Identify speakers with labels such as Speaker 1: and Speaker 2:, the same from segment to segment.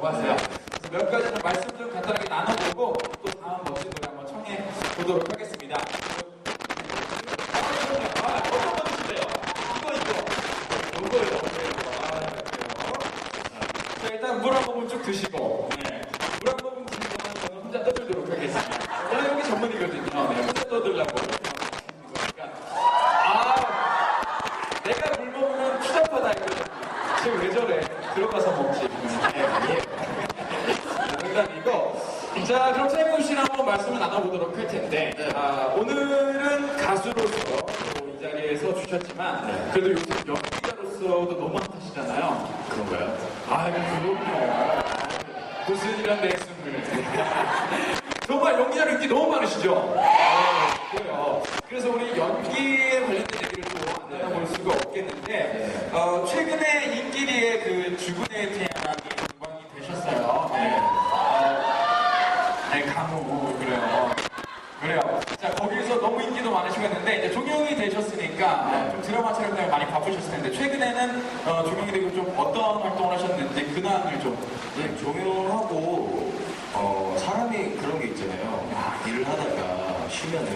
Speaker 1: 그래서 몇 가지는 말씀 좀 간단하게 나눠보고, 또 다음 멋진 노래 한번 청해 보도록 하겠습니다. 아, 어떤 거 드실래요? 이거, 이거. 이거요. 아, 그래요. 자, 일단 물 한 모금 쭉 드시고, 네. 물 한 모금 드시고 저는 혼자 떠들도록 하겠습니다. 원래 여기 전문이거든요. 네, 혼자 떠들라고. 그러니까, 아, 내가 물 먹으면 추잡하다 이거죠. 지금 왜 저래? 들어가서 먹지. 네, 아니에요. 농담이고. 자, 그럼 차이문 씨랑 한번 말씀을 나눠보도록 할 텐데, 아, 오늘은 가수로서 또이 자리에서 주셨지만, 그래도 요즘 연기자로서도 너무 핫하시잖아요.
Speaker 2: 그런가요?
Speaker 1: 아, 그럼요. 고슬이란 말씀을. 정말 연기자로 인기 너무 많으시죠? 아, 그래요. 그래서 우리 연기에 관련된 얘기를 또 안 나눠볼 수가 없겠는데, 어, 최근에 인기리의 그 죽은의 태양이 등방이 되셨어요. 네. 어, 네, 강호, 그래요. 그래요. 자, 거기서 너무 인기도 많으시겠는데, 이제 종영이 되셨으니까, 어, 좀 드라마 촬영 때문에 많이 바쁘셨을 텐데, 최근에는 어, 종영이 되고 좀 어떤 활동을 하셨는지, 근황을 좀.
Speaker 2: 네, 조용하고 어, 사람이 그런 게 있잖아요. 막 일을 하다가 쉬면은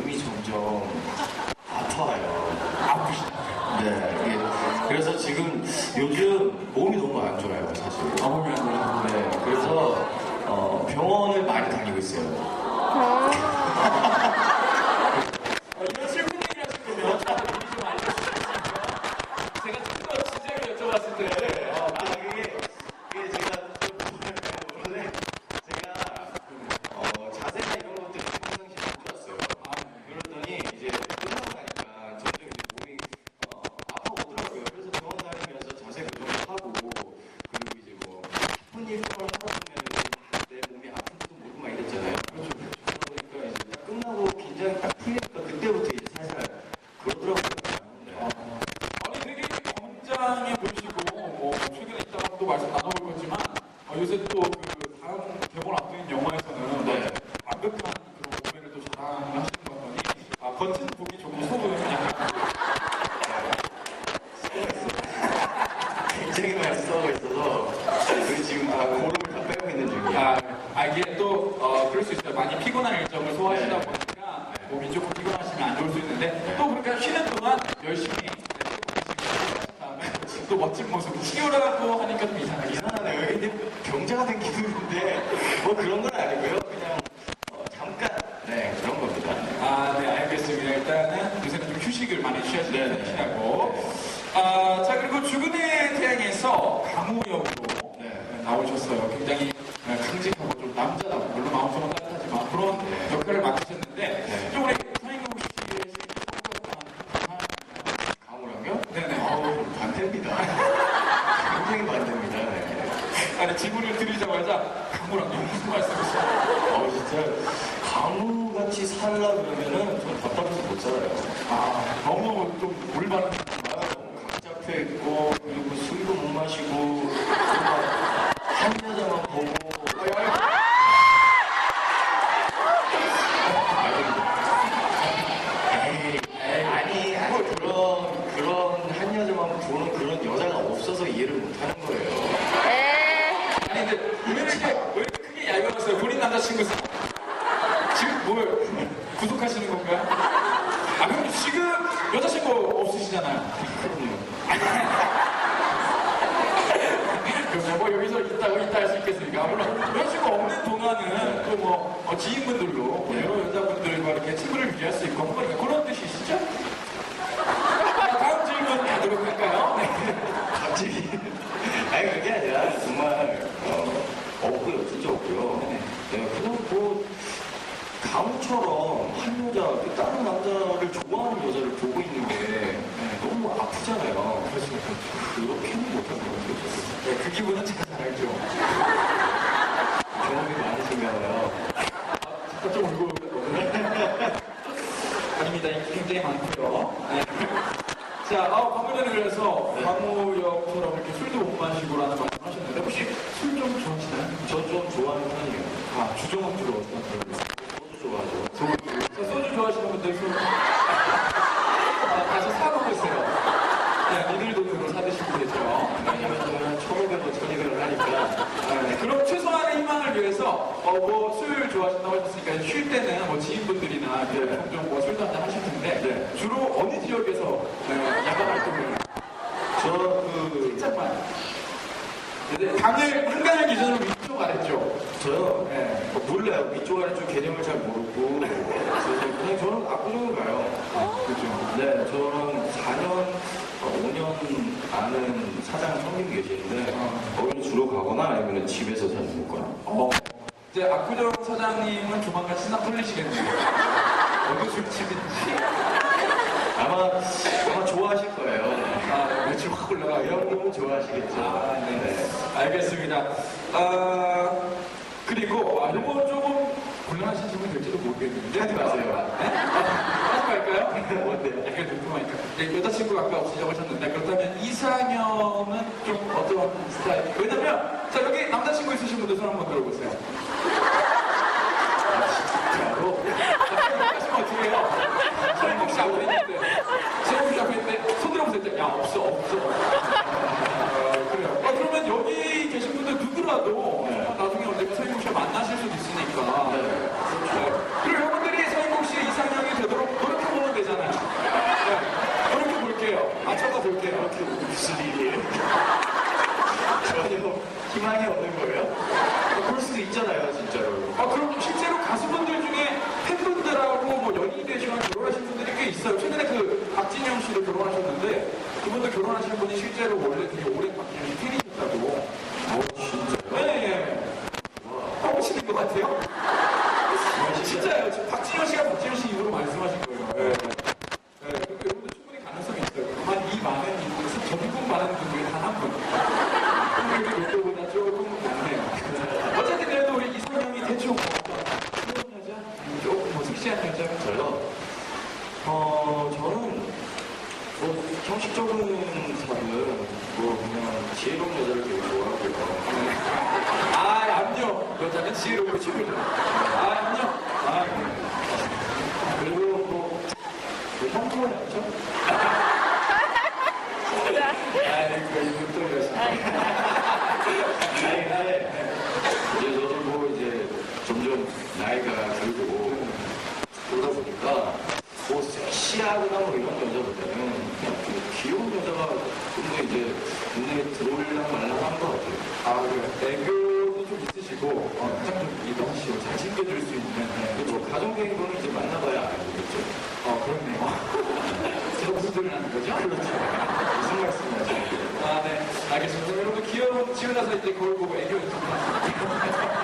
Speaker 2: 몸이 점점 아파요.
Speaker 1: 아프시다.
Speaker 2: 네, 이게 그래서 지금 요즘 몸이 너무 안 좋아요, 사실.
Speaker 1: 아프면 안 돼요.
Speaker 2: 네, 그래서 어, 병원을 많이 다니고 있어요.
Speaker 1: 어, 이런 슬픈 얘기를 하시면 저한테 미리 좀 알려주시겠습니까? 제가 좀더 진지하게 여쭤봤을 때, 어,
Speaker 2: 아, 이게, 이게 제가 좀 원래 제가 어, 자세나 이런 것들이 평상시에 안 좋았어요. 그랬더니 이제 끝나고 나니까 점점 이제 몸이 어, 아파오더라고요. 그래서 병원 다니면서 자세 교정을 하고 그리고 이제 뭐 아픈 일을 하다 보면 내 몸이 아픈지도 모르고 막 이랬잖아요. 그렇죠. 그러다 보니까 이제 딱 끝나고 긴장이 딱 풀리니까 그때부터 이제 살살 그러더라고요. 네.
Speaker 1: 아니 되게 건장해 보이시고 뭐 최근에 있다가 또 말씀 나눠볼 거지만 어, 요새 또 그 다음 개봉 앞둔 영화에서는
Speaker 2: 네.
Speaker 1: 완벽한 그런 몸매를 또 자랑하시는 거 보니 아, 겉은 보기 좋고 속은 약간
Speaker 2: 굉장히 많이 써고 있어서 그 지금 다 고름을 다 빼고 있는 중이에요.
Speaker 1: 아, 아 이게 또 어, 그럴 수 있어요. 많이 피곤한 일정을 소화하시다
Speaker 2: 네.
Speaker 1: 보니까 몸이 조금 피곤하시면 안 좋을 수 있는데 또 그러니까 쉬는 동안 열심히 또 멋진 모습 치료라고 하니까 좀 이상하게
Speaker 2: 이상하네요. 근데 병자가 된 기분인데 뭐 그런 건 아니고요. 그냥 어, 잠깐 네 그런 겁니다.
Speaker 1: 아, 네, 알겠습니다. 일단은 요새는 좀 휴식을 많이 취하시는
Speaker 2: 네, 네.
Speaker 1: 아, 자, 그리고 죽은의 태양에서 강우역으로
Speaker 2: 네.
Speaker 1: 나오셨어요. 굉장히 어, 강직하고 좀 남자다고, 물론 마음속은 따뜻하지만 그런
Speaker 2: 네.
Speaker 1: 역할을 맡으셨는데,
Speaker 2: 네.
Speaker 1: 좀 우리 서인국 씨의
Speaker 2: 강우랑요?
Speaker 1: 네네.
Speaker 2: 아우 반대입니다. 굉장히 반대입니다. 네.
Speaker 1: 아니, 질문을 드리자마자 강우랑 무슨 말씀이세요?
Speaker 2: 어 진짜 강우같이 살라 그러면은 좀 답답해서 못 살아요.
Speaker 1: 아, 너무 좀 올바른
Speaker 2: 아, 너무 각 잡혀 있고 그리고 술도 못 마시고 뭔가 한 여자만 보고 에이, 에이, 아니 아니 그런 그런 한 여자만 보는 그런 여자가 없어서 이해를 못 하는 거예요.
Speaker 1: 아니 근데 왜 이렇게 왜 이렇게 크게 얄미웠어요? 본인 남자친구 사- 지금 뭘 구속하시는 건가요? 아 그럼 지금 여자친구 없으시잖아요. 그럼 뭐 여기서 있다고 있다 할 수 있겠습니까? 물론 여자친구 없는 동안은 또뭐 어, 지인분들로 뭐 여러 여자분들과 이렇게 친구를 유지할 수 있고 그러니까 그런 뜻이시죠? 자, 다음 질문 가도록 할까요? 네.
Speaker 2: 갑자기 아니 그게 아니라 정말 어, 없고요 진짜 없고요 네, 그냥 뭐 강우처럼 한 여자 그 다른 남자를 좋아하는 여자를 보고 있는 게 너무
Speaker 1: 그렇죠.
Speaker 2: 그렇게는 못한 것 같아요.
Speaker 1: 네, 그 기분은 제가 잘 알죠.
Speaker 2: 경험이 많으신가 봐요.
Speaker 1: 잠깐 좀 울고 아닙니다. 인기 굉장히 많고요. 네. 자, 아, 방금 전에 그래서 광우역처럼 이렇게 술도 못 마시고라는 말씀 하셨는데 혹시 술 좀 좋아하시나요?
Speaker 2: 저 좀 좋아하는 편이에요.
Speaker 1: 아, 주종은 주로 어떤 걸로?
Speaker 2: 저도 좋아하죠.
Speaker 1: 자, 소주 좋아하시는 분들 술 아, 가서 사먹으세요. 네, 니들 돈으로 사드시면 되죠.
Speaker 2: 왜냐면 저는 1,500원, 1,200원 하니까.
Speaker 1: 네, 그럼 최소한의 위해서 어, 뭐술 좋아하신다고 하셨으니까 쉴 때는 뭐 지인분들이나
Speaker 2: 네.
Speaker 1: 종종 뭐 술도 한잔 하실 텐데
Speaker 2: 네.
Speaker 1: 주로 어느 지역에서 네, 야간 활동을
Speaker 2: 저 그,
Speaker 1: 살짝만 네, 당일 한간을 기준으로 위쪽 아랬죠.
Speaker 2: 저요.
Speaker 1: 네.
Speaker 2: 어, 몰라요. 위쪽 아래쪽 개념을 잘 모르고. 그래서 그냥 저는 압구정을 가요.
Speaker 1: 그죠.
Speaker 2: 네, 저는 4년, 5년 아는 사장 형님 계시는데,
Speaker 1: 어.
Speaker 2: 거기는 주로 가거나 아니면 집에서 잘 먹거나.
Speaker 1: 어, 이제 압구정 사장님은 조만간 신나 풀리시겠네요. 어느 술집인지
Speaker 2: 아마, 아마 좋아하실 거예요.
Speaker 1: 아, 매출 확 올라가요.
Speaker 2: 형님은 좋아하시겠죠.
Speaker 1: 아, 네. 알겠습니다. 아, 그리고, 아, 이거 조금 곤란하신 질문 될지도 모르겠는데.
Speaker 2: 하지 마세요.
Speaker 1: 네? 아, 하지 말까요?
Speaker 2: 뭔데요?
Speaker 1: 약간 궁금하니까. 네, 여자친구가 아까 없으시다고 하셨는데, 그렇다면 이상형은 좀 어떤 스타일? 왜냐면, 자, 여기 남자친구 있으신 분들 손 한번 들어보세요.
Speaker 2: 진짜로?
Speaker 1: 하시면 어떻게 해요? 서인국 씨 앞에 있는데, 서인국 씨 앞에 있는데, 손 들어보세요. 야, 없어, 없어. 어, 그래요. 아, 그러면 여기 계신 분들 누구라도
Speaker 2: 네.
Speaker 1: 나중에 언젠가 서인국 씨 만나실 수도 있으니까.
Speaker 2: 네.
Speaker 1: 네. 그리고 여러분들이 서인국 씨 이상형이 되도록 노력해보면 되잖아요. 네. 노력해볼게요. 맞춰가 볼게요.
Speaker 2: 그렇게 무슨 일이에요? 전혀 희망이 없는 거예요? 볼 수도 있잖아요, 진짜로.
Speaker 1: 아, 그럼 실제로 가수분들 되시거나 결혼하신 분들이 꽤 있어요. 최근에 그 박진영 씨도 결혼하셨는데 그분도 결혼하신 분이 실제로 원래 되게 오랜 박진영 씨 팬이셨다고.
Speaker 2: 어, 진짜요?
Speaker 1: 네, 네. 하시는 것 같아요? 진짜요. 지금 박진영 씨가 박진영 씨 입으로 말씀하신 거예요. 네. 네. 그러니까 여러분들 충분히 가능성이 있어요. 한이 많은 인구에서 전국 많은 분 중에 단한 분. 근데 그 로또보다 조금 많네요. 어쨌든 그래도 우리 이성형이 대충 뭐 어떤 귀여운 여자? 아니면 조금 뭐 섹시한 여자?
Speaker 2: 저요? 어, 저는 뭐 형식적인 사람은 뭐 그냥 지혜로운 여자를 되게 좋아하고요.
Speaker 1: 아, 얌요. 여자는 지혜로운 친구죠. 아, 얌요. 아,
Speaker 2: 그리고 뭐,
Speaker 1: 그 형부가 얌죠? 아, 네, 그거 이분 또 이러시네.
Speaker 2: 나이인데 이제 저도 뭐 이제 점점 나이가 들고 그러다 보니까 뭐 섹시하거나 뭐 이런 여자보다는 귀여운 여자가 좀더 이제 눈에 들어올랑 말랑 하는 것 같아요.
Speaker 1: 아, 그래. 애교도 좀 있으시고, 어, 가장 좀 이동 씨잘 챙겨줄 수 있는. 네.
Speaker 2: 그렇죠. 가정적인 거는 이제 만나봐야 알겠죠.
Speaker 1: 어, 그렇네요. 제가 무슨 소리를 하는 거죠?
Speaker 2: 그렇죠. 무슨 말씀을 하시는 거예요?
Speaker 1: 아, 네. 알겠습니다. 여러분 귀여운, 지금 나서 이제 거울 보고 애교 연습을 하시면